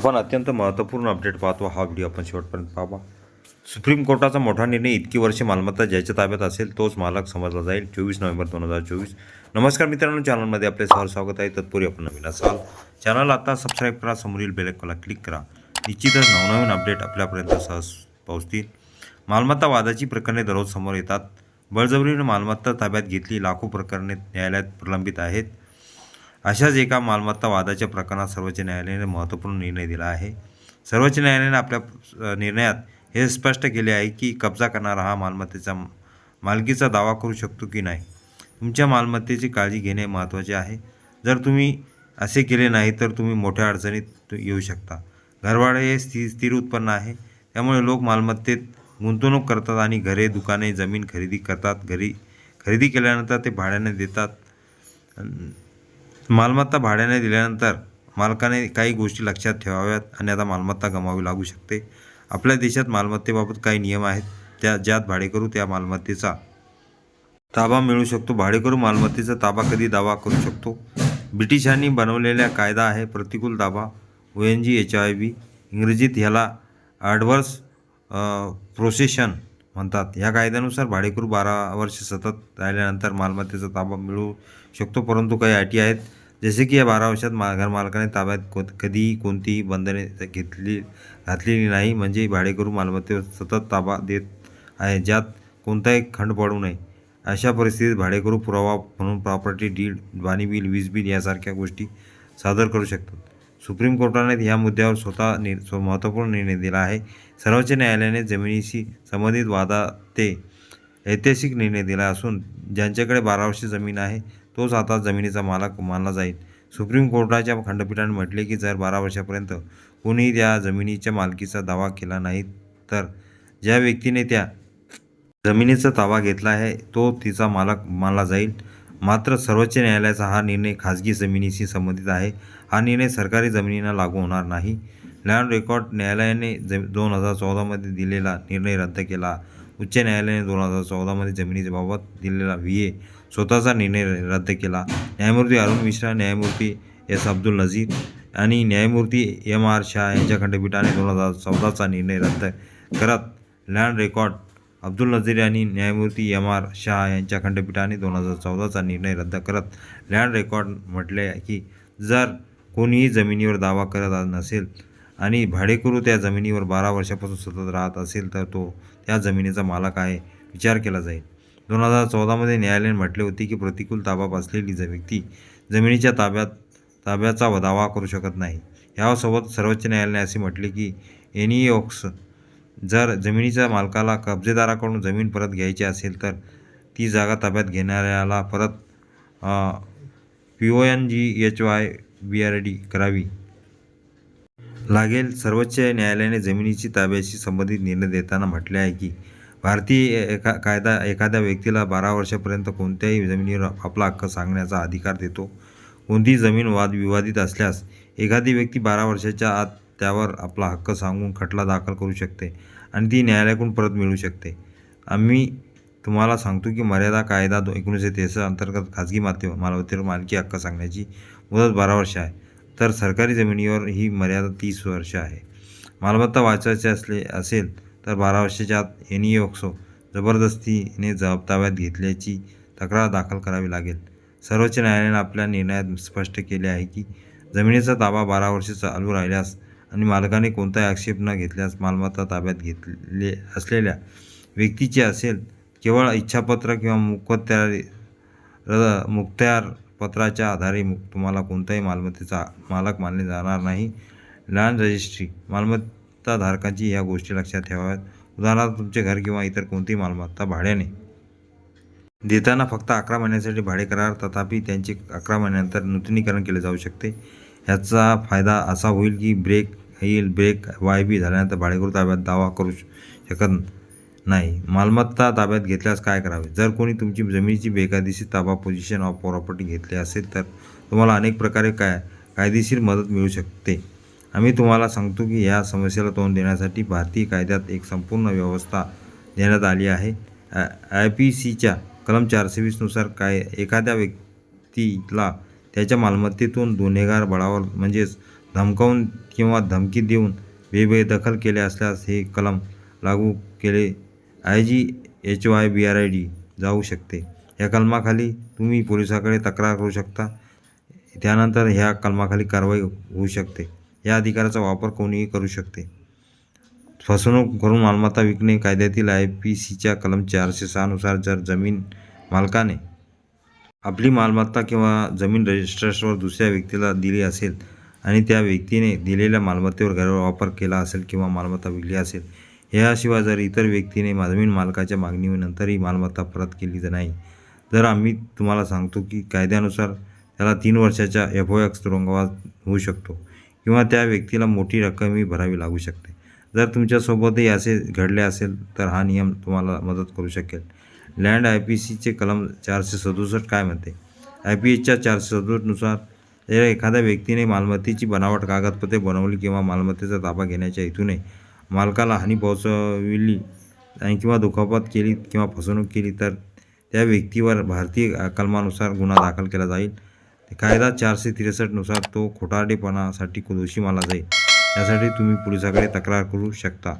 आपण अत्यंत महत्त्वपूर्ण अपडेट पाहतो हा व्हिडिओ आपण शेवटपर्यंत पाहावा सुप्रीम कोर्टाचा मोठा निर्णय इतकी वर्षे मालमत्ता ज्याच्या ताब्यात असेल तोच मालक समजला जाईल. चोवीस नोव्हेंबर दोन हजार चोवीस. नमस्कार मित्रांनो चॅनलमध्ये आपले सहर स्वागत आहे. तत्पूर्वी आपण नवीन असाल चॅनल आता सबस्क्राईब करा समोरील बेलेकॉला क्लिक करा. निश्चितच नवनवीन अपडेट आपल्यापर्यंत सहज पोहोचतील. मालमत्ता वादाची प्रकरणे दररोज समोर येतात. बळजबरीने मालमत्ता ताब्यात घेतली लाखो प्रकरणे न्यायालयात प्रलंबित आहेत. अशाच एका मालमत्ता वादाच्या प्रकरणात सर्वोच्च न्यायालयाने महत्त्वपूर्ण निर्णय दिला आहे. सर्वोच्च न्यायालयाने आपल्या निर्णयात हे स्पष्ट केले आहे की कब्जा करणारा हा मालमत्तेचा मालकीचा दावा करू शकतो की नाही. तुमच्या मालमत्तेची काळजी घेणे महत्त्वाचे आहे. जर तुम्ही असे केले नाही तर तुम्ही मोठ्या अडचणीत येऊ शकता. घरभाडे हे स्थिर स्थिर उत्पन्न आहे. त्यामुळे लोक मालमत्तेत गुंतवणूक करतात आणि घरे दुकाने जमीन खरेदी करतात. घरी खरेदी केल्यानंतर ते भाड्याने देतात. मालमत्ता भाड्याने दिल्यानंतर मालकाने काही गोष्टी लक्षात ठेवाव्यात आणि आता मालमत्ता गमावी लागू शकते. आपल्या देशात मालमत्तेबाबत काही नियम आहेत. त्या ज्यात भाडेकरू त्या मालमत्तेचा ताबा मिळू शकतो. भाडेकरू मालमत्तेचा ताबा कधी दावा करू शकतो? ब्रिटिशांनी बनवलेला कायदा आहे प्रतिकूल दाबा. O N G H I B इंग्रजीत ह्याला ॲडव्हर्स प्रोसेशन म्हणतात. या कायद्यानुसार भाडेकरू बारा वर्ष सतत राहिल्यानंतर मालमत्तेचा ताबा मिळू शकतो. परंतु काही अटी आहेत. जसे की या बारा वर्षात मा घरमालकाने ताब्यात को कधीही कोणतीही बंधने घेतली घातलेली नाही. म्हणजे भाडेकरू मालमत्तेवर सतत ताबा देत आहे ज्यात कोणताही खंड पडू नये. अशा परिस्थितीत भाडेकरू पुरावा म्हणून प्रॉपर्टी डीड पाणी बिल वीज बिल यासारख्या गोष्टी सादर करू शकतात. सुप्रीम कोर्टाने या मुद्द्यावर स्वतः नि स्व महत्त्वपूर्ण निर्णय दिला आहे. सर्वोच्च न्यायालयाने जमिनीशी संबंधित वादा ते ऐतिहासिक निर्णय दिला असून ज्यांच्याकडे बारा वर्षे जमीन आहे तोच आता जमिनीचा मालक मानला जाईल. सुप्रीम कोर्टाच्या खंडपीठाने म्हटले की जर बारा वर्षापर्यंत कोणी त्या जमिनीच्या मालकीचा दावा केला नाही तर ज्या व्यक्तीने त्या जमिनीचा ताबा घेतला आहे तो तिचा मालक मानला जाईल. मात्र सर्वोच्च न्यायालयाचा हा निर्णय खाजगी जमिनीशी संबंधित आहे. हा निर्णय सरकारी जमिनींना लागू होणार नाही. लँड रेकॉर्ड न्यायालयाने ज दोन हजार चौदामध्ये दिलेला निर्णय रद्द केला. उच्च न्यायालयाने दोन हजार चौदामध्ये जमिनीबाबत दिलेला व्ही ए स्वतःचा निर्णय रद्द केला. न्यायमूर्ती अरुण मिश्रा न्यायमूर्ती एस. अब्दुल नझीर आणि न्यायमूर्ती एम. आर. शाह यांच्या खंडपीठाने दोन हजार चौदाचा निर्णय रद्द करत लँड रेकॉर्ड अब्दुल नझीर यांनी न्यायमूर्ती एम. आर. शाह यांच्या खंडपीठाने दोन हजार चौदाचा निर्णय रद्द करत लँड रेकॉर्ड म्हटले की जर कोणीही जमिनीवर दावा करत नसेल आणि भाडेकरू त्या जमिनीवर बारा वर्षापासून सतत राहत असेल तर तो त्या जमिनीचा मालक आहे विचार केला जाईल. दोन हजार चौदामध्ये न्यायालयाने म्हटले होते की प्रतिकूल ताबा असलेली ज व्यक्ती जमिनीच्या ताब्यात ताब्याचा दावा करू शकत नाही. यासोबत सर्वोच्च न्यायालयाने असे म्हटले की एनिओक्स जर जमिनीच्या मालकाला कब्जेदाराकडून जमीन परत घ्यायची असेल तर ती जागा ताब्यात घेणाऱ्याला परत P O N G H Y B R D करावी. लागेल. सर्वोच्च न्यायालयाने जमिनीची ताब्याशी संबंधित निर्णय देताना म्हटले आहे की भारतीय एका कायदा एखाद्या व्यक्तीला बारा वर्षापर्यंत कोणत्याही जमिनीवर आपला हक्क सांगण्याचा अधिकार देतो. कोणतीही जमीन वाद विवादित असल्यास एखादी व्यक्ती बारा वर्षाच्या आत त्यावर आपला हक्क सांगून खटला दाखल करू शकते आणि ती न्यायालयाकडून परत मिळू शकते. आम्ही तुम्हाला सांगतो की मर्यादा कायदा दो एकोणीसशे तेसष्ट अंतर्गत खाजगी माते मालमत्तेवर मालकी हक्क सांगण्याची मुदत बारा वर्ष आहे. तर सरकारी जमिनीवर ही मर्यादा तीस वर्ष आहे. मालमत्ता वाचवायची असले असेल तर बारा वर्षाच्या आत एनिओक्सो जबरदस्तीने जबाब ताब्यात घेतल्याची तक्रार दाखल करावी लागेल. सर्वोच्च न्यायालयाने आपल्या निर्णयात स्पष्ट केले आहे की जमिनीचा ताबा बारा वर्षे चालू राहिल्यास आणि मालकाने कोणताही आक्षेप न घेतल्यास मालमत्ता ताब्यात घेतले असलेल्या व्यक्तीची असेल केवळ इच्छापत्र किंवा मुखत्यार र पत्राच्या आधारे तुम्हाला कोणत्याही मालमत्तेचा मालक मानले जाणार नाही. लँड रजिस्ट्री मालमत्ताधारकांची या गोष्टी लक्षात ठेवाव्यात. उदाहरणार्थ तुमचे घर किंवा इतर कोणतीही मालमत्ता भाड्याने. देताना फक्त अकरा महिन्यासाठी भाडे करार तथापि त्यांचे अकरा महिन्यानंतर नूतनीकरण केले जाऊ शकते. ह्याचा फायदा असा होईल की ब्रेक येईल. ब्रेक वाय बी झाल्यानंतर भाडेकरू ताब्यात दावा करू शकत नाही. मालमत्ता ताब्यात घेतल्यास काय करावे? जर कोणी तुमची जमिनीची बेकायदेशीर ताबा पोझिशन ऑफ प्रॉपर्टी घेतली असेल तर तुम्हाला अनेक प्रकारे काय कायदेशीर मदत मिळू शकते. आम्ही तुम्हाला सांगतो की या समस्येला तोंड देण्यासाठी भारतीय कायद्यात एक संपूर्ण व्यवस्था देण्यात आली आहे. आय पी सीच्या कलम चारशे वीसनुसार काय एखाद्या व्यक्तीला त्याच्या मालमत्तेतून गुन्हेगार बळावर म्हणजेच धमकावून किंवा धमकी देऊन बेबेदखल केले असल्यास हे कलम लागू केले I G H Y B R I D जाऊ शकते. या कलमाखाली तुम्ही पोलिसाकडे तक्रार करू शकता. त्यानंतर ह्या कलमाखाली कारवाई होऊ शकते. या अधिकाराचा वापर कोणीही करू शकते. फसवणूक करून मालमत्ता विकणे कायद्यातील आय पी सीच्या कलम चारशे सहानुसार जर जमीन मालकाने आपली मालमत्ता किंवा जमीन रजिस्ट्रेशनवर दुसऱ्या व्यक्तीला दिली असेल आणि त्या व्यक्तीने दिलेल्या मालमत्तेवर गैरवापर केला असेल किंवा मालमत्ता विकली असेल ह्याशिवाय जर इतर व्यक्तीने जमीन मालकाच्या मागणीनंतरही मालमत्ता परत केली तर नाही. तर आम्ही तुम्हाला सांगतो की कायद्यानुसार त्याला तीन वर्षाच्या एफ ओ एक्स तुरुंगवास होऊ शकतो किंवा त्या व्यक्तीला मोठी रक्कमही भरावी लागू शकते. जर तुमच्यासोबतही असे घडले असेल तर हा नियम तुम्हाला मदत करू शकेल. लँड आय पी सीचे कलम चारशे सदुसष्ट काय म्हणते? आय पी एचच्या चारशे सदुसष्टनुसार जर एखाद्या व्यक्तीने मालमत्तेची बनावट कागदपत्रे बनवली किंवा मालमत्तेचा ताबा घेण्याच्या हेतूने मालकाला हानी पोहोचविली आणि किंवा दुखापत केली किंवा फसवणूक केली तर त्या व्यक्तीवर भारतीय कलमानुसार गुन्हा दाखल केला जाईल. कायदा चारशे त्रेसष्टनुसार तो खोटारडेपणासाठी दोषी मानला जाईल. यासाठी तुम्ही पोलिसाकडे तक्रार करू शकता.